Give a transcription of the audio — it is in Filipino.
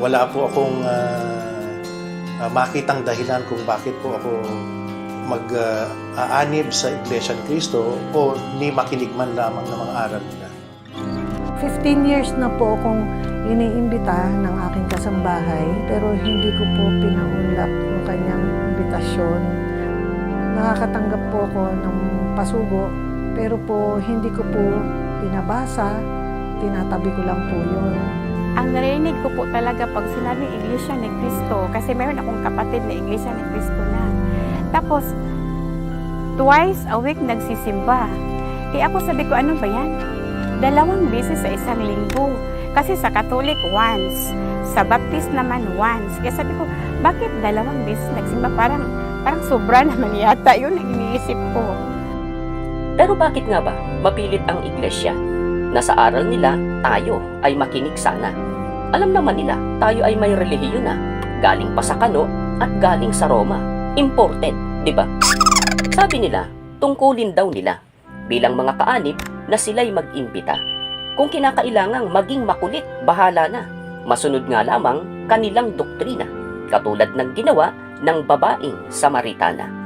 wala po akong ah, ah, makitang dahilan kung bakit po ako mag-aanib sa Iglesia ni Cristo o ni makinig man lamang ng mga aral nila. 15 years na po akong iniimbita ng aking kasambahay pero hindi ko po pinaunlap yung kanyang imbitasyon. Nakakatanggap po ako ng pasugo pero po hindi ko po pinabasa, tinatabi ko lang po yun. Ang narinig ko po talaga pag sinabing Iglesia ni Cristo, kasi meron akong kapatid na Iglesia ni Cristo na. Tapos, twice a week nagsisimba. Eh ako sabi ko, ano ba yan? Dalawang beses sa isang linggo. Kasi sa Catholic, once. Sa Baptist naman, once. Kaya sabi ko, bakit dalawang beses nagsimba? Parang, parang sobra naman yata. Yun ang iniisip ko. Pero bakit nga ba mapilit ang iglesia na sa aral nila tayo ay makinig sana? Alam naman nila tayo ay may relihiyon na galing pa sa Kano at galing sa Roma. Imported, di ba? Sabi nila, tungkulin daw nila bilang mga kaanib na sila'y mag-imbita. Kung kinakailangang maging makulit, bahala na. Masunod nga lamang kanilang doktrina, katulad ng ginawa ng babaeng Samaritana.